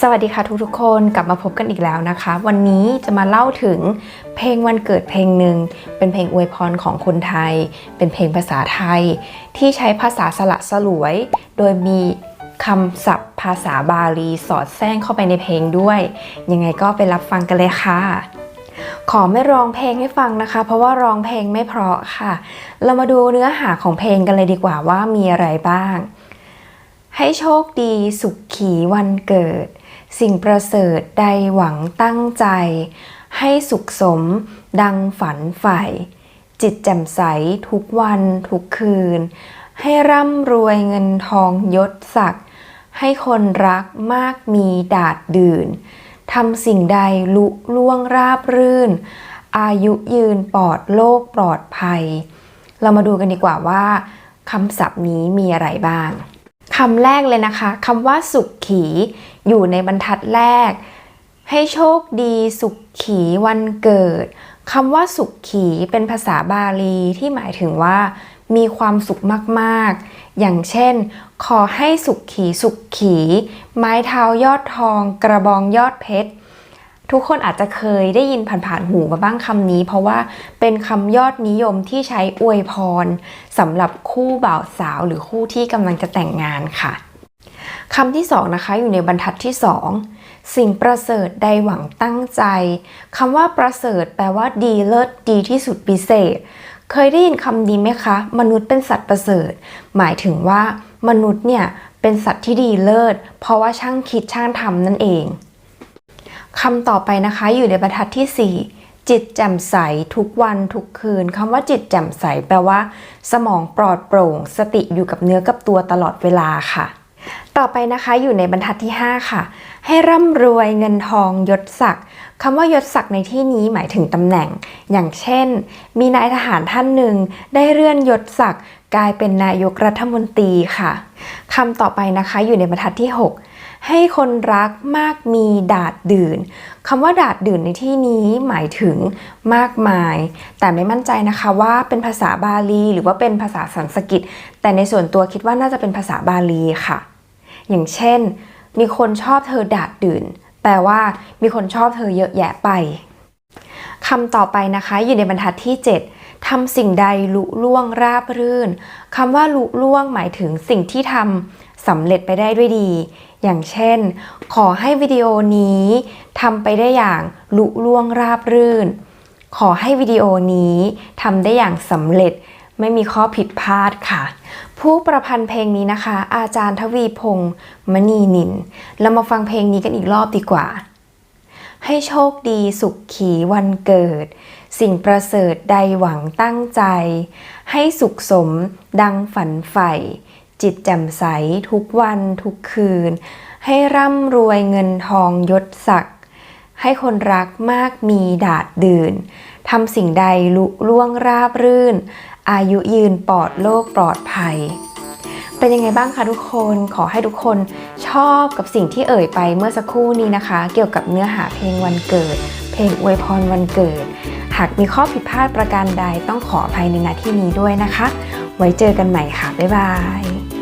สวัสดีค่ะทุกๆคนกลับมาพบกันอีกแล้วนะคะ วันนี้จะมาเล่าถึงเพลงวันเกิดเพลงหนึ่งเป็นเพลงอวยพรของคนไทย เป็นเพลงภาษาไทย ที่ใช้ภาษาสละสลวย โดยมีคำศัพท์ภาษาบาลีสอดแทรกเข้าไปในเพลงด้วย ยังไงก็ไปรับฟังกันเลยค่ะ ขอไม่ร้องเพลงให้ฟังนะคะ เพราะว่าร้องเพลงไม่เพราะค่ะ เรามาดูเนื้อหาของเพลงกันเลยดีกว่าว่ามีอะไรบ้าง ให้โชคดีสุขขีวันเกิด สิ่งประเสริฐใดหวังตั้งใจ ให้สุขสมดังฝันใฝ่จิตแจ่มใสทุกวันทุกคืน ให้ร่ำรวยเงินทองยศศักดิ์ให้คนรักมากมีดาดดื่นทำสิ่งใดลุล่วงราบรื่น อายุยืนปลอดโลกปลอดภัย เรามาดูกันดีกว่าว่าคำศัพท์นี้มีอะไรบ้าง คำแรกเลยนะคะคำว่าสุขขีอยู่ในบรรทัดแรก ให้โชคดีสุขขีวันเกิดคำว่าสุขขีเป็นภาษาบาลีที่หมายถึงว่า มีความสุขมากๆ อย่างเช่น ขอให้สุขขีสุขขี ไม้เท้ายอดทอง กระบองยอดเพชร ทุกคนอาจจะเคยได้ยินผ่านๆหูมาบ้างคำนี้ เพราะว่าเป็นคำยอดนิยมที่ใช้อวยพรสำหรับคู่บ่าวสาวหรือคู่ที่กำลังจะแต่งงานค่ะคำที่สองนะคะอยู่ในบรรทัดที่สองสิ่งประเสริฐใดหวังตั้งใจคำว่าประเสริฐแปลว่าดีเลิศดีที่สุดพิเศษ เคยได้ยินคำนี้ไหมคะ มนุษย์เป็นสัตว์ประเสริฐ หมายถึงว่ามนุษย์เนี่ยเป็นสัตว์ที่ดีเลิศ เพราะว่าช่างคิดช่างทำนั่นเอง คำต่อไปนะคะอยู่ในบรรทัดที่ 4 จิตแจ่มใสทุกวันทุกคืนคำว่าจิตแจ่มใสแปลว่า สมองปลอดโปร่ง สติอยู่กับเนื้อกับตัวตลอดเวลาค่ะ ต่อไปนะคะอยู่ในบรรทัดที่ 5 ค่ะ ให้ร่ำรวยเงินทองยศศักดิ์คำว่ายศศักดิ์ในที่นี้หมายถึงตำแหน่ง อย่างเช่น มีนายทหารท่านหนึ่งได้เลื่อนยศศักดิ์กลายเป็นนายกรัฐมนตรีค่ะคำต่อไปนะคะอยู่ในบรรทัดที่ 6 ให้คนรักมากมีดาดดื่นคำว่าดาดดื่นในที่นี้หมายถึงมากมาย แต่ไม่มั่นใจนะคะว่าเป็นภาษาบาลี หรือว่าเป็นภาษาสันสกฤต แต่ในส่วนตัวคิดว่าน่าจะเป็นภาษาบาลีค่ะ อย่างเช่น มีคนชอบเธอดาดดื่น แปลว่ามีคนชอบเธอเยอะแยะไปคำต่อไปนะคะอยู่ในบรรทัดที่ 7 ทำสิ่งใดลุล่วงราบรื่นคำว่าลุล่วงหมายถึงสิ่งที่ทำสำเร็จไปได้ด้วยดี อย่างเช่น ขอให้วิดีโอนี้ทำไปได้อย่างลุล่วงราบรื่น ขอให้วิดีโอนี้ทำได้อย่างสำเร็จไม่มีข้อผิดพลาดค่ะ ผู้ประพันธ์เพลงนี้นะคะ อาจารย์ทวีพงศ์มณีนิน เรามาฟังเพลงนี้กันอีกรอบดีกว่า ให้โชคดีสุขขีวันเกิด สิ่งประเสริฐใดหวังตั้งใจ ให้สุขสมดังฝันใฝ่ จิตแจ่มใสทุกวันทุกคืน ให้ร่ำรวยเงินทองยศศักดิ์ให้คนรักมากมีดาดดื่นทำสิ่งใดลุล่วงราบรื่น อายุยืนปลอดโลกปลอดภัย เป็นยังไงบ้างคะทุกคนขอให้ทุกคนชอบกับสิ่งที่เอ่ยไปเมื่อสักครู่นี้นะคะ เกี่ยวกับเนื้อหาเพลงวันเกิด เพลงอวยพรวันเกิด หากมีข้อผิดพลาดประการใดต้องขออภัยในนาที่นี้ด้วยนะคะ ไว้เจอกันใหม่ค่ะ บ๊ายบาย